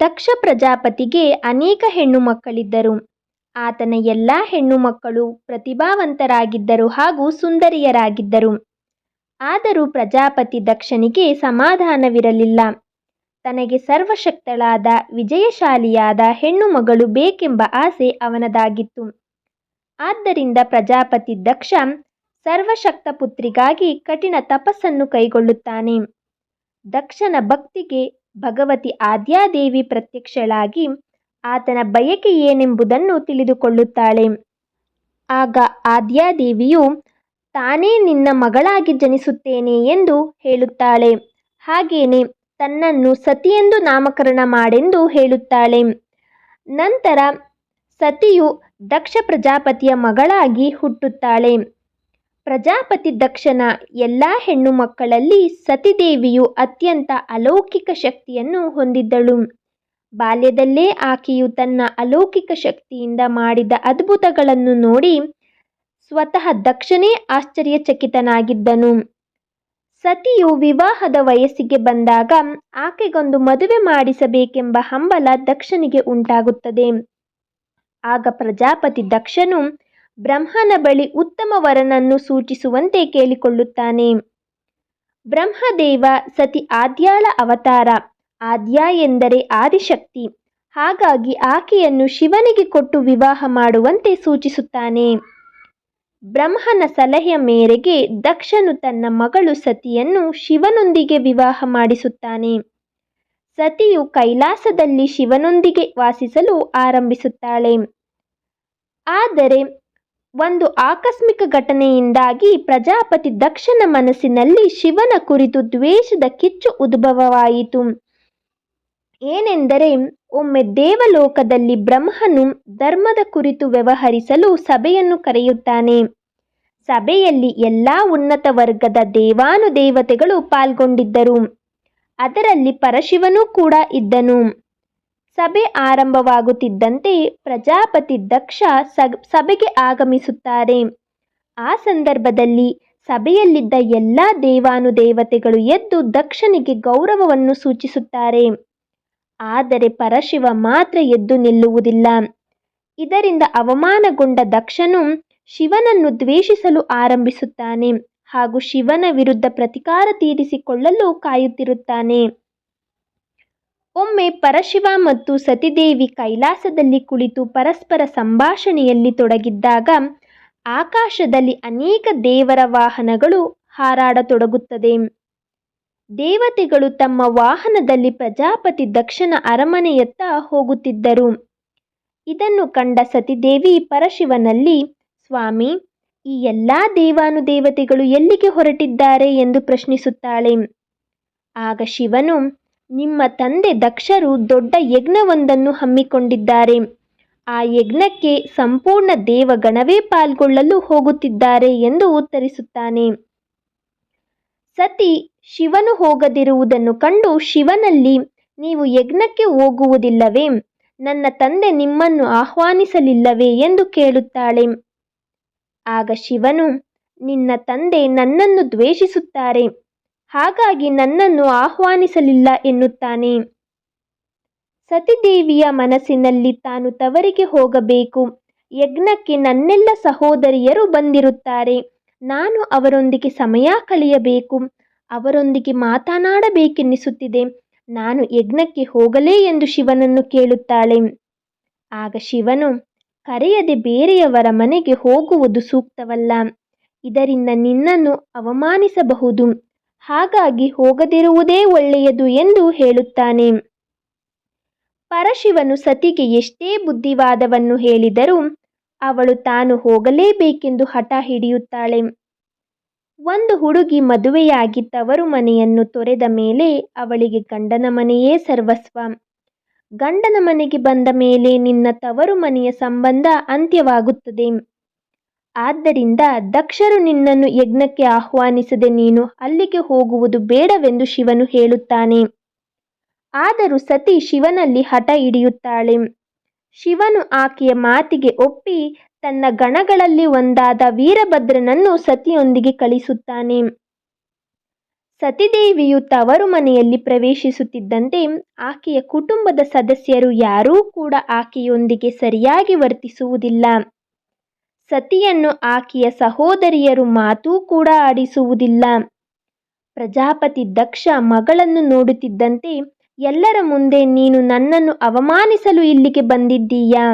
ದಕ್ಷ ಪ್ರಜಾಪತಿಗೆ ಅನೇಕ ಹೆಣ್ಣು ಮಕ್ಕಳಿದ್ದರು. ಆತನ ಎಲ್ಲ ಹೆಣ್ಣು ಮಕ್ಕಳು ಪ್ರತಿಭಾವಂತರಾಗಿದ್ದರು ಹಾಗೂ ಸುಂದರಿಯರಾಗಿದ್ದರು. ಆದರೂ ಪ್ರಜಾಪತಿ ದಕ್ಷನಿಗೆ ಸಮಾಧಾನವಿರಲಿಲ್ಲ. ತನಗೆ ಸರ್ವಶಕ್ತಳಾದ, ವಿಜಯಶಾಲಿಯಾದ ಹೆಣ್ಣು ಮಗಳು ಬೇಕೆಂಬ ಆಸೆ ಅವನದಾಗಿತ್ತು. ಆದ್ದರಿಂದ ಪ್ರಜಾಪತಿ ದಕ್ಷ ಸರ್ವಶಕ್ತ ಪುತ್ರಿಗಾಗಿ ಕಠಿಣ ತಪಸ್ಸನ್ನು ಕೈಗೊಳ್ಳುತ್ತಾನೆ. ದಕ್ಷನ ಭಕ್ತಿಗೆ ಭಗವತಿ ಆದ್ಯಾದೇವಿ ಪ್ರತ್ಯಕ್ಷಳಾಗಿ ಆತನ ಬಯಕೆ ಏನೆಂಬುದನ್ನು ತಿಳಿದುಕೊಳ್ಳುತ್ತಾಳೆ. ಆಗ ಆದ್ಯಾದೇವಿಯು, ತಾನೇ ನಿನ್ನ ಮಗಳಾಗಿ ಜನಿಸುತ್ತೇನೆ ಎಂದು ಹೇಳುತ್ತಾಳೆ. ಹಾಗೇನೆ ತನ್ನನ್ನು ಸತಿಯೆಂದು ನಾಮಕರಣ ಮಾಡೆಂದು ಹೇಳುತ್ತಾಳೆ. ನಂತರ ಸತಿಯು ದಕ್ಷ ಪ್ರಜಾಪತಿಯ ಮಗಳಾಗಿ ಹುಟ್ಟುತ್ತಾಳೆ. ಪ್ರಜಾಪತಿ ದಕ್ಷನ ಎಲ್ಲ ಹೆಣ್ಣು ಮಕ್ಕಳಲ್ಲಿ ಸತಿದೇವಿಯು ಅತ್ಯಂತ ಅಲೌಕಿಕ ಶಕ್ತಿಯನ್ನು ಹೊಂದಿದ್ದಳು. ಬಾಲ್ಯದಲ್ಲೇ ಆಕೆಯು ತನ್ನ ಅಲೌಕಿಕ ಶಕ್ತಿಯಿಂದ ಮಾಡಿದ ಅದ್ಭುತಗಳನ್ನು ನೋಡಿ ಸ್ವತಃ ದಕ್ಷನೇ ಆಶ್ಚರ್ಯಚಕಿತನಾಗಿದ್ದನು. ಸತಿಯು ವಿವಾಹದ ವಯಸ್ಸಿಗೆ ಬಂದಾಗ ಆಕೆಗೊಂದು ಮದುವೆ ಮಾಡಿಸಬೇಕೆಂಬ ಹಂಬಲ ದಕ್ಷನಿಗೆ ಉಂಟಾಗುತ್ತದೆ. ಆಗ ಪ್ರಜಾಪತಿ ದಕ್ಷನು ಬ್ರಹ್ಮನ ಬಳಿ ಉತ್ತಮ ವರನನ್ನು ಸೂಚಿಸುವಂತೆ ಕೇಳಿಕೊಳ್ಳುತ್ತಾನೆ. ಬ್ರಹ್ಮದೇವ ಸತಿ ಆದ್ಯಾಳ ಅವತಾರ. ಆದ್ಯ ಎಂದರೆ ಆದಿಶಕ್ತಿ. ಹಾಗಾಗಿ ಆಕೆಯನ್ನು ಶಿವನಿಗೆ ಕೊಟ್ಟು ವಿವಾಹ ಮಾಡುವಂತೆ ಸೂಚಿಸುತ್ತಾನೆ. ಬ್ರಹ್ಮನ ಸಲಹೆಯ ಮೇರೆಗೆ ದಕ್ಷನು ತನ್ನ ಮಗಳು ಸತಿಯನ್ನು ಶಿವನೊಂದಿಗೆ ವಿವಾಹ ಮಾಡಿಸುತ್ತಾನೆ. ಸತಿಯು ಕೈಲಾಸದಲ್ಲಿ ಶಿವನೊಂದಿಗೆ ವಾಸಿಸಲು ಆರಂಭಿಸುತ್ತಾಳೆ. ಆದರೆ ಒಂದು ಆಕಸ್ಮಿಕ ಘಟನೆಯಿಂದಾಗಿ ಪ್ರಜಾಪತಿ ದಕ್ಷನ ಮನಸ್ಸಿನಲ್ಲಿ ಶಿವನ ಕುರಿತು ದ್ವೇಷದ ಕಿಚ್ಚು ಉದ್ಭವವಾಯಿತು. ಏನೆಂದರೆ, ಒಮ್ಮೆ ದೇವಲೋಕದಲ್ಲಿ ಬ್ರಹ್ಮನು ಧರ್ಮದ ಕುರಿತು ವ್ಯವಹರಿಸಲು ಸಭೆಯನ್ನು ಕರೆಯುತ್ತಾನೆ. ಸಭೆಯಲ್ಲಿ ಎಲ್ಲ ಉನ್ನತ ವರ್ಗದ ದೇವಾನುದೇವತೆಗಳು ಪಾಲ್ಗೊಂಡಿದ್ದರು. ಅದರಲ್ಲಿ ಪರಶಿವನೂ ಕೂಡ ಇದ್ದನು. ಸಭೆ ಆರಂಭವಾಗುತ್ತಿದ್ದಂತೆ ಪ್ರಜಾಪತಿ ದಕ್ಷ ಸಭೆಗೆ ಆಗಮಿಸುತ್ತಾರೆ. ಆ ಸಂದರ್ಭದಲ್ಲಿ ಸಭೆಯಲ್ಲಿದ್ದ ಎಲ್ಲ ದೇವಾನುದೇವತೆಗಳು ಎದ್ದು ದಕ್ಷನಿಗೆ ಗೌರವವನ್ನು ಸೂಚಿಸುತ್ತಾರೆ. ಆದರೆ ಪರಶಿವ ಮಾತ್ರ ಎದ್ದು ನಿಲ್ಲುವುದಿಲ್ಲ. ಇದರಿಂದ ಅವಮಾನಗೊಂಡ ದಕ್ಷನು ಶಿವನನ್ನು ದ್ವೇಷಿಸಲು ಆರಂಭಿಸುತ್ತಾನೆ ಹಾಗೂ ಶಿವನ ವಿರುದ್ಧ ಪ್ರತಿಕಾರ ತೀರಿಸಿಕೊಳ್ಳಲು ಕಾಯುತ್ತಿರುತ್ತಾನೆ. ಒಮ್ಮೆ ಪರಶಿವ ಮತ್ತು ಸತಿದೇವಿ ಕೈಲಾಸದಲ್ಲಿ ಕುಳಿತು ಪರಸ್ಪರ ಸಂಭಾಷಣೆಯಲ್ಲಿ ತೊಡಗಿದ್ದಾಗ ಆಕಾಶದಲ್ಲಿ ಅನೇಕ ದೇವರ ವಾಹನಗಳು ಹಾರಾಡತೊಡಗುತ್ತದೆ. ದೇವತೆಗಳು ತಮ್ಮ ವಾಹನದಲ್ಲಿ ಪ್ರಜಾಪತಿ ದಕ್ಷನ ಅರಮನೆಯತ್ತ ಹೋಗುತ್ತಿದ್ದರು. ಇದನ್ನು ಕಂಡ ಸತಿದೇವಿ ಪರಶಿವನಲ್ಲಿ, ಸ್ವಾಮಿ, ಈ ಎಲ್ಲ ದೇವಾನುದೇವತೆಗಳು ಎಲ್ಲಿಗೆ ಹೊರಟಿದ್ದಾರೆ? ಎಂದು ಪ್ರಶ್ನಿಸುತ್ತಾಳೆ. ಆಗ ಶಿವನು ನಿಮ್ಮ ತಂದೆ ದಕ್ಷರು ದೊಡ್ಡ ಯಜ್ಞವೊಂದನ್ನು ಹಮ್ಮಿಕೊಂಡಿದ್ದಾರೆ. ಆ ಯಜ್ಞಕ್ಕೆ ಸಂಪೂರ್ಣ ದೇವಗಣವೇ ಪಾಲ್ಗೊಳ್ಳಲು ಹೋಗುತ್ತಿದ್ದಾರೆ ಎಂದು ಉತ್ತರಿಸುತ್ತಾನೆ. ಸತಿ ಶಿವನು ಹೋಗದಿರುವುದನ್ನು ಕಂಡು ಶಿವನಲ್ಲಿ, ನೀವು ಯಜ್ಞಕ್ಕೆ ಹೋಗುವುದಿಲ್ಲವೇ? ನನ್ನ ತಂದೆ ನಿಮ್ಮನ್ನು ಆಹ್ವಾನಿಸಲಿಲ್ಲವೇ? ಎಂದು ಕೇಳುತ್ತಾಳೆ. ಆಗ ಶಿವನು, ನಿನ್ನ ತಂದೆ ನನ್ನನ್ನು ದ್ವೇಷಿಸುತ್ತಾರೆ. ಹಾಗಾಗಿ ನನ್ನನ್ನು ಆಹ್ವಾನಿಸಲಿಲ್ಲ ಎನ್ನುತ್ತಾನೆ. ಸತಿದೇವಿಯ ಮನಸ್ಸಿನಲ್ಲಿ ತಾನು ತವರಿಗೆ ಹೋಗಬೇಕು. ಯಜ್ಞಕ್ಕೆ ನನ್ನೆಲ್ಲ ಸಹೋದರಿಯರು ಬಂದಿರುತ್ತಾರೆ. ನಾನು ಅವರೊಂದಿಗೆ ಸಮಯ ಕಳೆಯಬೇಕು. ಅವರೊಂದಿಗೆ ಮಾತನಾಡಬೇಕೆನ್ನಿಸುತ್ತಿದೆ. ನಾನು ಯಜ್ಞಕ್ಕೆ ಹೋಗಲೇ ಎಂದು ಶಿವನನ್ನು ಕೇಳುತ್ತಾಳೆ. ಆಗ ಶಿವನು, ಕರೆಯದೆ ಬೇರೆಯವರ ಮನೆಗೆ ಹೋಗುವುದು ಸೂಕ್ತವಲ್ಲ. ಇದರಿಂದ ನಿನ್ನನ್ನು ಅವಮಾನಿಸಬಹುದು. ಹಾಗಾಗಿ ಹೋಗದಿರುವುದೇ ಒಳ್ಳೆಯದು ಎಂದು ಹೇಳುತ್ತಾನೆ. ಪರಶಿವನು ಸತಿಗೆ ಎಷ್ಟೇ ಬುದ್ಧಿವಾದವನ್ನು ಹೇಳಿದರೂ ಅವಳು ತಾನು ಹೋಗಲೇಬೇಕೆಂದು ಹಠ ಹಿಡಿಯುತ್ತಾಳೆ. ಒಂದು ಹುಡುಗಿ ಮದುವೆಯಾಗಿ ತವರು ಮನೆಯನ್ನು ತೊರೆದ ಮೇಲೆ ಅವಳಿಗೆ ಗಂಡನ ಮನೆಯೇ ಸರ್ವಸ್ವ. ಗಂಡನ ಮನೆಗೆ ಬಂದ ಮೇಲೆ ನಿನ್ನ ತವರು ಮನೆಯ ಸಂಬಂಧ ಅಂತ್ಯವಾಗುತ್ತದೆ. ಆದ್ದರಿಂದ ದಕ್ಷರು ನಿನ್ನನ್ನು ಯಜ್ಞಕ್ಕೆ ಆಹ್ವಾನಿಸದೆ ನೀನು ಅಲ್ಲಿಗೆ ಹೋಗುವುದು ಬೇಡವೆಂದು ಶಿವನು ಹೇಳುತ್ತಾನೆ. ಆದರೂ ಸತಿ ಶಿವನಲ್ಲಿ ಹಠ ಹಿಡಿಯುತ್ತಾಳೆ. ಶಿವನು ಆಕೆಯ ಮಾತಿಗೆ ಒಪ್ಪಿ ತನ್ನ ಗಣಗಳಲ್ಲಿ ಒಂದಾದ ವೀರಭದ್ರನನ್ನು ಸತಿಯೊಂದಿಗೆ ಕಳಿಸುತ್ತಾನೆ. ಸತಿದೇವಿಯು ತವರು ಮನೆಯಲ್ಲಿ ಪ್ರವೇಶಿಸುತ್ತಿದ್ದಂತೆ ಆಕೆಯ ಕುಟುಂಬದ ಸದಸ್ಯರು ಯಾರೂ ಕೂಡ ಆಕೆಯೊಂದಿಗೆ ಸರಿಯಾಗಿ ವರ್ತಿಸುವುದಿಲ್ಲ. ಸತಿಯನ್ನು ಆಕೆಯ ಸಹೋದರಿಯರು ಮಾತೂ ಕೂಡ ಆಡಿಸುವುದಿಲ್ಲ. ಪ್ರಜಾಪತಿ ದಕ್ಷ ಮಗಳನ್ನು ನೋಡುತ್ತಿದ್ದಂತೆ, ಎಲ್ಲರ ಮುಂದೆ ನೀನು ನನ್ನನ್ನು ಅವಮಾನಿಸಲು ಇಲ್ಲಿಗೆ ಬಂದಿದ್ದೀಯಾ?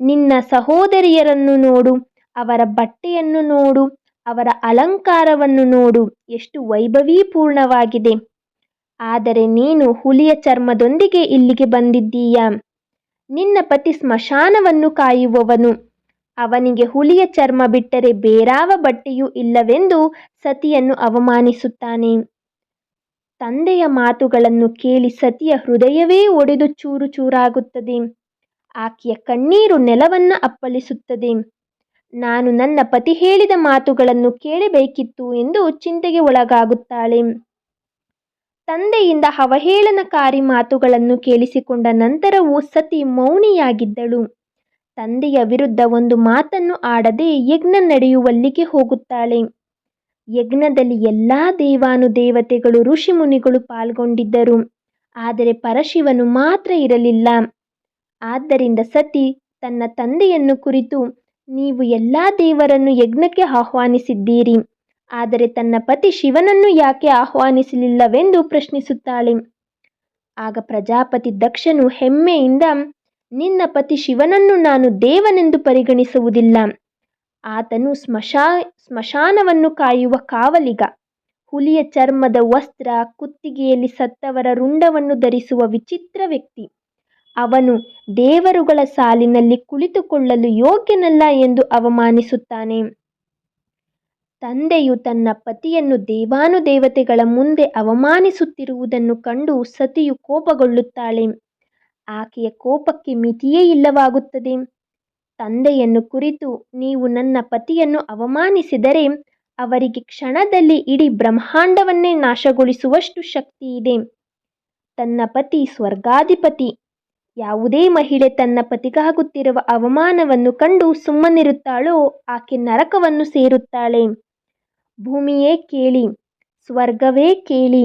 ನಿನ್ನ ಸಹೋದರಿಯರನ್ನು ನೋಡು, ಅವರ ಬಟ್ಟೆಯನ್ನು ನೋಡು, ಅವರ ಅಲಂಕಾರವನ್ನು ನೋಡು, ಎಷ್ಟು ವೈಭವೀಪೂರ್ಣವಾಗಿದೆ. ಆದರೆ ನೀನು ಹುಲಿಯ ಚರ್ಮದೊಂದಿಗೆ ಇಲ್ಲಿಗೆ ಬಂದಿದ್ದೀಯಾ? ನಿನ್ನ ಪತಿ ಸ್ಮಶಾನವನ್ನು ಕಾಯುವವನು ಅವನಿಗೆ ಹುಲಿಯ ಚರ್ಮ ಬಿಟ್ಟರೆ ಬೇರಾವ ಬಟ್ಟೆಯೂ ಇಲ್ಲವೆಂದು ಸತಿಯನ್ನು ಅವಮಾನಿಸುತ್ತಾನೆ. ತಂದೆಯ ಮಾತುಗಳನ್ನು ಕೇಳಿ ಸತಿಯ ಹೃದಯವೇ ಒಡೆದು ಚೂರು ಚೂರಾಗುತ್ತದೆ. ಆಕೆಯ ಕಣ್ಣೀರು ನೆಲವನ್ನ ಅಪ್ಪಳಿಸುತ್ತದೆ. ನಾನು ನನ್ನ ಪತಿ ಹೇಳಿದ ಮಾತುಗಳನ್ನು ಕೇಳಬೇಕಿತ್ತು ಎಂದು ಚಿಂತೆಗೆ ಒಳಗಾಗುತ್ತಾಳೆ. ತಂದೆಯಿಂದ ಅವಹೇಳನಕಾರಿ ಮಾತುಗಳನ್ನು ಕೇಳಿಸಿಕೊಂಡ ನಂತರವೂ ಸತಿ ಮೌನಿಯಾಗಿದ್ದಳು. ತಂದೆಯ ವಿರುದ್ಧ ಒಂದು ಮಾತನ್ನು ಆಡದೆ ಯಜ್ಞ ನಡೆಯುವಲ್ಲಿಗೆ ಹೋಗುತ್ತಾಳೆ. ಯಜ್ಞದಲ್ಲಿ ಎಲ್ಲ ದೇವಾನುದೇವತೆಗಳು, ಋಷಿಮುನಿಗಳು ಪಾಲ್ಗೊಂಡಿದ್ದರು. ಆದರೆ ಪರಶಿವನು ಮಾತ್ರ ಇರಲಿಲ್ಲ. ಆದ್ದರಿಂದ ಸತಿ ತನ್ನ ತಂದೆಯನ್ನು ಕುರಿತು, ನೀವು ಎಲ್ಲ ದೇವರನ್ನು ಯಜ್ಞಕ್ಕೆ ಆಹ್ವಾನಿಸಿದ್ದೀರಿ. ಆದರೆ ತನ್ನ ಪತಿ ಶಿವನನ್ನು ಯಾಕೆ ಆಹ್ವಾನಿಸಲಿಲ್ಲವೆಂದು ಪ್ರಶ್ನಿಸುತ್ತಾಳೆ. ಆಗ ಪ್ರಜಾಪತಿ ದಕ್ಷನು ಹೆಮ್ಮೆಯಿಂದ ನಿನ್ನ ಪತಿ ಶಿವನನ್ನು ನಾನು ದೇವನೆಂದು ಪರಿಗಣಿಸುವುದಿಲ್ಲ. ಆತನು ಸ್ಮಶಾ, ಸ್ಮಶಾನವನ್ನು ಕಾಯುವ ಕಾವಲಿಗ. ಹುಲಿಯ ಚರ್ಮದ ವಸ್ತ್ರ, ಕುತ್ತಿಗೆಯಲ್ಲಿ ಸತ್ತವರ ರುಂಡವನ್ನು ಧರಿಸುವ ವಿಚಿತ್ರ ವ್ಯಕ್ತಿ. ಅವನು ದೇವರುಗಳ ಸಾಲಿನಲ್ಲಿ ಕುಳಿತುಕೊಳ್ಳಲು ಯೋಗ್ಯನಲ್ಲ ಎಂದು ಅವಮಾನಿಸುತ್ತಾನೆ. ತಂದೆಯು ತನ್ನ ಪತಿಯನ್ನು ದೇವಾನುದೇವತೆಗಳ ಮುಂದೆ ಅವಮಾನಿಸುತ್ತಿರುವುದನ್ನು ಕಂಡು ಸತಿಯು ಕೋಪಗೊಳ್ಳುತ್ತಾಳೆ. ಆಕೆಯ ಕೋಪಕ್ಕೆ ಮಿತಿಯೇ ಇಲ್ಲವಾಗುತ್ತದೆ. ತಂದೆಯನ್ನು ಕುರಿತು ನೀವು ನನ್ನ ಪತಿಯನ್ನು ಅವಮಾನಿಸಿದರೆ ಅವರಿಗೆ ಕ್ಷಣದಲ್ಲಿ ಇಡೀ ಬ್ರಹ್ಮಾಂಡವನ್ನೇ ನಾಶಗೊಳಿಸುವಷ್ಟು ಶಕ್ತಿ ಇದೆ. ತನ್ನ ಪತಿ ಸ್ವರ್ಗಾಧಿಪತಿ. ಯಾವುದೇ ಮಹಿಳೆ ತನ್ನ ಪತಿಗಾಗುತ್ತಿರುವ ಅವಮಾನವನ್ನು ಕಂಡು ಸುಮ್ಮನಿರುತ್ತಾಳೋ ಆಕೆ ನರಕವನ್ನು ಸೇರುತ್ತಾಳೆ. ಭೂಮಿಯೇ ಕೇಳಿ, ಸ್ವರ್ಗವೇ ಕೇಳಿ,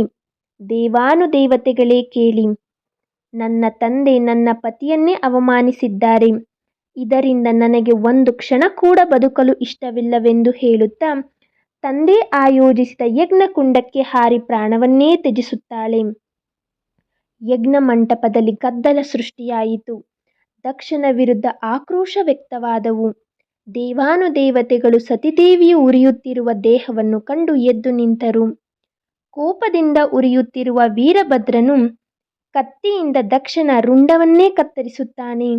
ದೇವಾನುದೇವತೆಗಳೇ ಕೇಳಿ. ನನ್ನ ತಂದೆ ನನ್ನ ಪತಿಯನ್ನೇ ಅವಮಾನಿಸಿದ್ದಾರೆ. ಇದರಿಂದ ನನಗೆ ಒಂದು ಕ್ಷಣ ಕೂಡ ಬದುಕಲು ಇಷ್ಟವಿಲ್ಲವೆಂದು ಹೇಳುತ್ತಾ, ತಂದೆ ಆಯೋಜಿಸಿದ ಯಜ್ಞಕುಂಡಕ್ಕೆ ಹಾರಿ ಪ್ರಾಣವನ್ನೇ ತ್ಯಜಿಸುತ್ತಾಳೆ. ಯಜ್ಞ ಮಂಟಪದಲ್ಲಿ ಗದ್ದಲ ಸೃಷ್ಟಿಯಾಯಿತು. ದಕ್ಷನ ವಿರುದ್ಧ ಆಕ್ರೋಶ ವ್ಯಕ್ತವಾದವು. ದೇವಾನುದೇವತೆಗಳು ಸತಿದೇವಿಯು ಉರಿಯುತ್ತಿರುವ ದೇಹವನ್ನು ಕಂಡು ಎದ್ದು ನಿಂತರು. ಕೋಪದಿಂದ ಉರಿಯುತ್ತಿರುವ ವೀರಭದ್ರನು ಕತ್ತಿಯಿಂದ ದಕ್ಷನ ರುಂಡವನ್ನೇ ಕತ್ತರಿಸುತ್ತಾನೆ.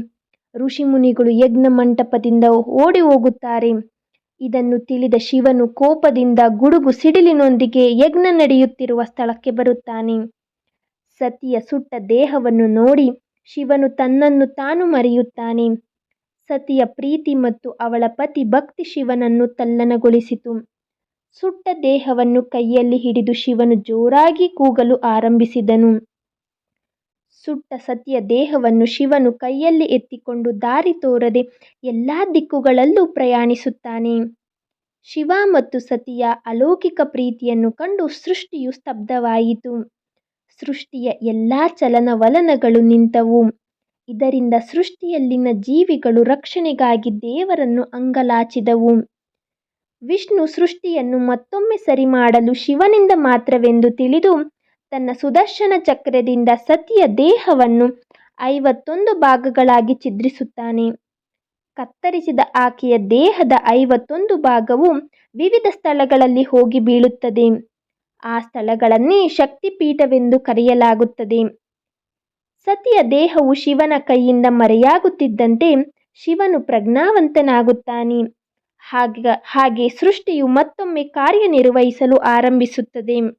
ಋಷಿಮುನಿಗಳು ಯಜ್ಞ ಮಂಟಪದಿಂದ ಓಡಿ ಹೋಗುತ್ತಾರೆ. ಇದನ್ನು ತಿಳಿದ ಶಿವನು ಕೋಪದಿಂದ ಗುಡುಗು ಸಿಡಿಲಿನೊಂದಿಗೆ ಯಜ್ಞ ನಡೆಯುತ್ತಿರುವ ಸ್ಥಳಕ್ಕೆ ಬರುತ್ತಾನೆ. ಸತಿಯ ಸುಟ್ಟ ದೇಹವನ್ನು ನೋಡಿ ಶಿವನು ತನ್ನನ್ನು ತಾನು ಮರೆಯುತ್ತಾನೆ. ಸತಿಯ ಪ್ರೀತಿ ಮತ್ತು ಅವಳ ಪತಿ ಭಕ್ತಿ ಶಿವನನ್ನು ತಲ್ಲಣಗೊಳಿಸಿತು ಸುಟ್ಟ ದೇಹವನ್ನು ಕೈಯಲ್ಲಿ ಹಿಡಿದು ಶಿವನು ಜೋರಾಗಿ ಕೂಗಲು ಆರಂಭಿಸಿದನು. ಸುಟ್ಟ ಸತಿಯ ದೇಹವನ್ನು ಶಿವನು ಕೈಯಲ್ಲಿ ಎತ್ತಿಕೊಂಡು ದಾರಿ ತೋರದೆ ಎಲ್ಲ ದಿಕ್ಕುಗಳಲ್ಲೂ ಪ್ರಯಾಣಿಸುತ್ತಾನೆ. ಶಿವ ಮತ್ತು ಸತಿಯ ಅಲೌಕಿಕ ಪ್ರೀತಿಯನ್ನು ಕಂಡು ಸೃಷ್ಟಿಯು ಸ್ತಬ್ಧವಾಯಿತು. ಸೃಷ್ಟಿಯ ಎಲ್ಲ ಚಲನವಲನಗಳು ನಿಂತವು. ಇದರಿಂದ ಸೃಷ್ಟಿಯಲ್ಲಿನ ಜೀವಿಗಳು ರಕ್ಷಣೆಗಾಗಿ ದೇವರನ್ನು ಅಂಗಲಾಚಿದವು. ವಿಷ್ಣು ಸೃಷ್ಟಿಯನ್ನು ಮತ್ತೊಮ್ಮೆ ಸರಿ ಮಾಡಲು ಶಿವನಿಂದ ಮಾತ್ರವೆಂದು ತಿಳಿದು ತನ್ನ ಸುದರ್ಶನ ಚಕ್ರದಿಂದ ಸತಿಯ ದೇಹವನ್ನು ಐವತ್ತೊಂದು ಭಾಗಗಳಾಗಿ ಛಿದ್ರಿಸುತ್ತಾನೆ. ಕತ್ತರಿಸಿದ ಆಕೆಯ ದೇಹದ ಐವತ್ತೊಂದು ಭಾಗವು ವಿವಿಧ ಸ್ಥಳಗಳಲ್ಲಿ ಹೋಗಿ ಬೀಳುತ್ತದೆ. ಆ ಸ್ಥಳಗಳನ್ನೇ ಶಕ್ತಿಪೀಠವೆಂದು ಕರೆಯಲಾಗುತ್ತದೆ. ಸತಿಯ ದೇಹವು ಶಿವನ ಕೈಯಿಂದ ಮರೆಯಾಗುತ್ತಿದ್ದಂತೆ ಶಿವನು ಪ್ರಜ್ಞಾವಂತನಾಗುತ್ತಾನೆ. ಹಾಗೆ ಹಾಗೆ ಸೃಷ್ಟಿಯು ಮತ್ತೊಮ್ಮೆ ಕಾರ್ಯನಿರ್ವಹಿಸಲು ಆರಂಭಿಸುತ್ತದೆ.